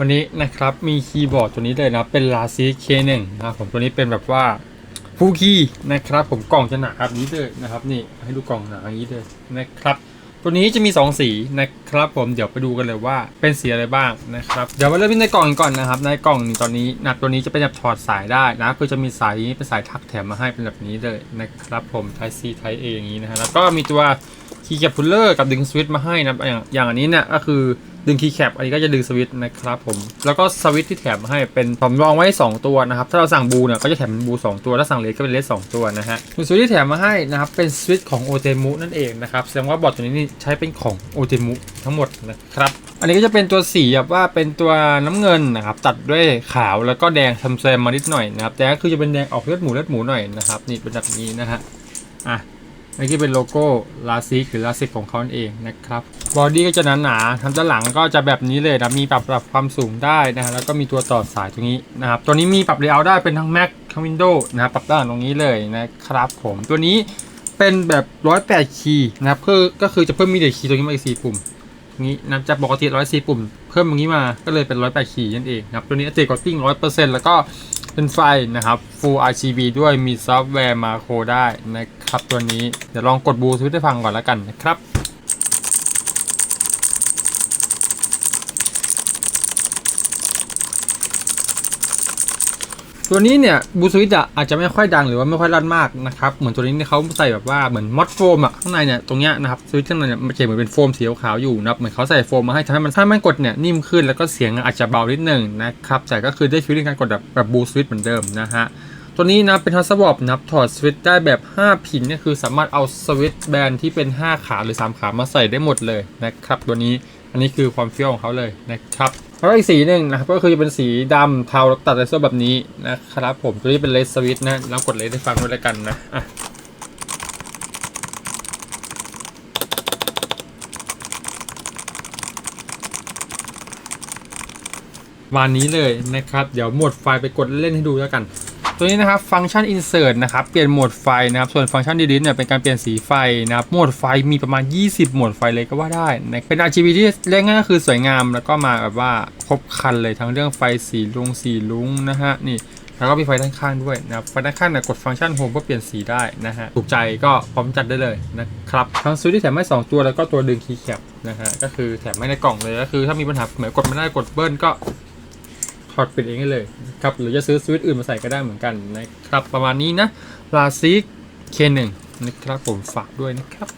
วันนี้นะครับมีคีย์บอร์ดตัวนี้เลยนะเป็น l a s i K1 นะครับผมตัวนี้เป็นแบบว่าฟูคีนะครับ ผมกล่องจะหนาแบบนี้เลยนะครับ นี่ให้ดูกล่องหนาอย่างนี้เลยนะครับ ตัวนี้จะมี 2 สีนะครับ ผมเดี๋ยวไปดูกันเลยว่าเป็นสีอะไรบ้างนะครับเดี๋ยวมาเริ่มที่ในกล่องก่อนนะครับ ในกล่องนี้ตอนนี้นะตัวนี้จะเป็นแบบถอดสายได้นะคือจะมีสายนี้เป็นสายทักแถมมาให้เป็นแบบนี้เลยนะครับ ผม Type C Type A อย่างนี้นะฮะแล้วก็มีตัว คีย์แคปพุลเลอร์กับดึงสวิตช์มาให้นะอย่างอย่างอันนี้เนี่ยก็คือดึงคีย์แคปอันนี้ก็จะดึงสวิตช์นะครับผมแล้วก็สวิตช์ที่แถมมาให้เป็นผมลองไว้ 2 ตัวนะครับ ถ้าเราสั่งบูเนี่ยก็จะแถมเป็นบู 2 ตัว ถ้าสั่งเลสก็เป็นเลส2ตัวนะฮะส่วนสวิตช์ที่แถมมาให้นะครับเป็นสวิตช์ของโอเ m มุนั่นเองนะครับแสดงว่าบอร์ดตัวนี้นี่ใช้เป็นของโอเ m มุทั้งหมดนะครับอันนี้ก็จะเป็นตัวสีแบบว่าเป็นตัวน้ำเงินนะครับตัดด้วยขาวแล้วก็แดงแซมมานิดหน่อยนะครับแต่ก็คือจะเป็นแดงออกเลือดหมูเลือดหมูหน่อยนะครับนี่เป็นแบบนี้นะฮะอะ อันนี้เป็นโลโก้ลาซิกหรือลาซิกของเขาเองนะครับบอดี้ก็จะหนาๆทำด้านหลังก็จะแบบนี้เลยนะมีปรับปรับความสูงได้นะฮะแล้วก็มีตัวต่อสายตรงนี้นะครับตัวนี้มีปรับเลเยอร์ได้เป็นทั้ง Mac ทั้ง Windows นะครับปรับด้านตรงนี้เลยนะครับผมตัวนี้เป็นแบบ108คีย์นะครับคือก็คือจะเพิ่มมีเดียคีย์ตรงนี้มาอีก4ปุ่มนี้นะจากปกติ104ปุ่ม เพิ่มตรงนี้มาก็เลยเป็น108ขีดนั่นเองนะครับตัวนี้อัตราการติ้ง100%แล้วก็ เป็นไฟนะครับ Full RGB ด้วยมีซอฟต์แวร์มาโครได้นะครับตัวนี้ เดี๋ยวลองกดบลูทูธให้ฟังก่อนแล้วกันนะครับ ตัวนี้เนี่ยบูสวิตอะอาจจะไม่ค่อยดังหรือว่าไม่ค่อยลั่นมากนะครับเหมือนตัวนี้เนี่ยเขาใส่แบบว่าเหมือนมอดโฟมอะข้างในเนี่ยตรงเนี้ยนะครับสวิตช์ข้างในเนี่ยมันจะเหมือนเป็นโฟมสีขาวอยู่นะครับเหมือนเขาใส่โฟมมาให้ทำให้มันถ้ามันกดเนี่ยนิ่มขึ้นแล้วก็เสียงอาจจะเบานิดหนึ่งนะครับแต่ก็คือได้ฟีลลิ่งการกดแบบแบบบูสวิตเหมือนเดิมนะฮะ ตัวนี้นะเป็นทัสวอปนับถอดสวิตช์ได้แบบ 5 พินนี่คือสามารถเอาสวิตช์แบนที่เป็น 5 ขาหรือ 3 ขามาใส่ได้หมดเลยนะครับตัวนี้อันนี้คือความเฟี้ยวของเขาเลยนะครับแล้วอีกสีหนึ่งนะครับก็คือจะเป็นสีดำเทาตัดเลเซอร์แบบนี้นะครับผมตัวนี้เป็นเลสสวิตนะแล้วกดเลสให้ฟังด้วยแล้วกันนะอะวันนี้เลยนะครับ เดี๋ยวหมดไฟล์ไปกดเล่นให้ดูแล้วกัน ตัวนี้นะครับฟังก์ชัน insert นะครับเปลี่ยนโหมดไฟนะครับส่วนฟังก์ชัน delete เนี่ยเป็นการเปลี่ยนสีไฟนะครับโหมดไฟมีประมาณ 20 โหมดไฟเลยก็ว่าได้นะเป็น RGB ที่เรียกง่ายก็คือสวยงาม แล้วก็มาแบบว่าครบครันเลยทั้งเรื่องไฟสีลุงสีลุงนะฮะนี่แล้วก็มีไฟด้านข้างด้วยนะครับไฟด้านข้างเนี่ยกดฟังก์ชันโฮมเพื่อเปลี่ยนสีได้นะฮะถูกใจก็พร้อมจัดได้เลยนะครับทั้งสวิตช์ที่แถมให้สองตัวแล้วก็ตัวดึงคีย์แคปนะฮะก็คือแถมไม่ในกล่องเลยก็คือถ้ามีปัญหาเหมือนกดไม่ได้กดเบิ้ลก็ ถอดปิดเองได้เลยครับหรือจะซื้อสวิตช์อื่นมาใส่ก็ได้เหมือนกันนะครับประมาณนี้นะลาซิก K1 นะครับผมฝากด้วยนะครับ